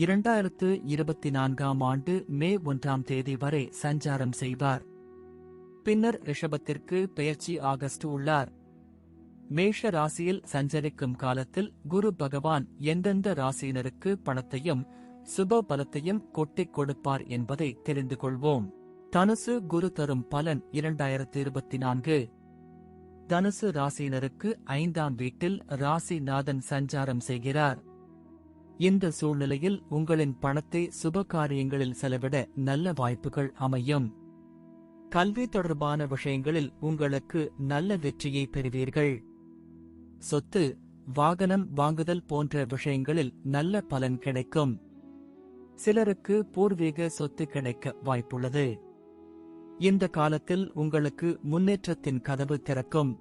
இரண்டாயிரத்து இருபத்தி நான்காம் ஆண்டு மே ஒன்றாம் தேதி வரை சஞ்சாரம் செய்வார். பின்னர் ரிஷபத்திற்கு பெயர்ச்சி ஆகஸ்ட் உள்ளார். மேஷ ராசியில் சஞ்சரிக்கும் காலத்தில் குரு பகவான் எந்தெந்த ராசியினருக்கு பணத்தையும் சுப பலத்தையும் கொட்டிக் கொடுப்பார் என்பதை தெரிந்து கொள்வோம். தனுசு குரு தரும் பலன் இரண்டாயிரத்து இருபத்தி நான்கு. தனுசு ராசியினருக்கு ஐந்தாம் வீட்டில் ராசிநாதன் சஞ்சாரம் செய்கிறார். இந்த சூழ்நிலையில் உங்களின் பணத்தை சுப காரியங்களில் செலவிட நல்ல வாய்ப்புகள் அமையும். கல்வி தொடர்பான விஷயங்களில் உங்களுக்கு நல்ல வெற்றியை பெறுவீர்கள். சொத்து வாகனம் வாங்குதல் போன்ற விஷயங்களில் நல்ல பலன் கிடைக்கும். சிலருக்கு பூர்வீக சொத்து கிடைக்க வாய்ப்புள்ளது. இந்த காலத்தில் உங்களுக்கு முன்னேற்றத்தின் கதவு திறக்கும்.